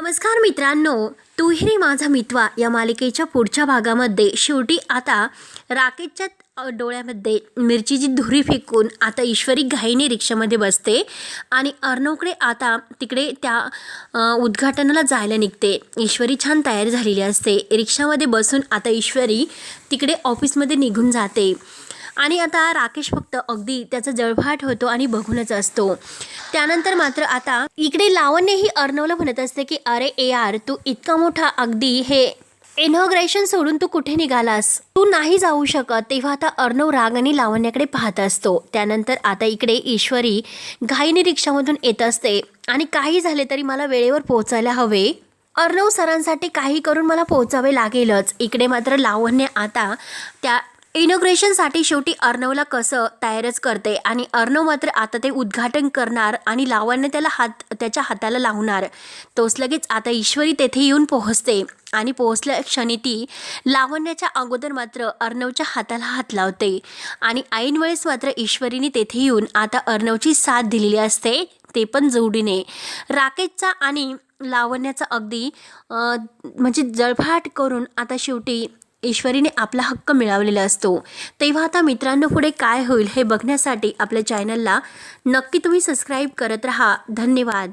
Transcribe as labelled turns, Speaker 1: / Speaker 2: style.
Speaker 1: नमस्कार मित्रांनो तू रे माझा मित्वा या मालिकेच्या पुढच्या भागामध्ये. शेवटी आता राकेशच्या डोळ्यामध्ये मिरचीची धुरी फेकून आता ईश्वरी घाईने रिक्षामध्ये बसते आणि अर्णवकडे आता तिकडे त्या उद्घाटनाला जायला निघते. ईश्वरी छान तयार झालेली असते. रिक्षामध्ये बसून आता ईश्वरी तिकडे ऑफिसमध्ये निघून जाते. आणि आता राकेश फक्त अगदी त्याचा जळभाट होतो आणि बघूनच असतो. त्यानंतर मात्र आता इकडे लावण्यही अर्णवला म्हणत असते की अरे ए आर तू इतका मोठा अगदी हे इनॉग्रेशन सोडून तू कुठे निघालास? तू नाही जाऊ शकत. तेव्हा आता अर्णव रागाने लावण्याकडे पाहत असतो. त्यानंतर आता इकडे ईश्वरी घाईने रिक्षामधून येत असते. आणि काही झाले तरी मला वेळेवर पोहोचायला हवे. अर्णव सरांसाठी काही करून मला पोहोचावे लागेलच. इकडे मात्र लावण्य आता त्या इनॉग्रेशनसाठी शेवटी अर्णवला कसं तयारच करते आणि अर्णव मात्र आता ते उद्घाटन करणार आणि लावण्य त्याला हात त्याच्या हाताला लावणार. तोच लगेच आता ईश्वरी तेथे येऊन पोहोचते आणि पोहोचल्या क्षणी ती लावण्याच्या अगोदर मात्र अर्णवच्या हाताला हात लावते. आणि ऐनवेळेस मात्र ईश्वरीने तेथे येऊन आता अर्णवची साथ दिलेली असते ते पण जोडीने. राकेशचा आणि लावण्याचा अगदी म्हणजे जळफाट करून आता शेवटी ईश्वरीने आपला हक्क मिळवलेला असतो. तेव्हा आता मित्रांनो पुढे काय होईल हे बघण्यासाठी आपल्या चॅनलला नक्की तुम्ही सबस्क्राईब करत राहा. धन्यवाद.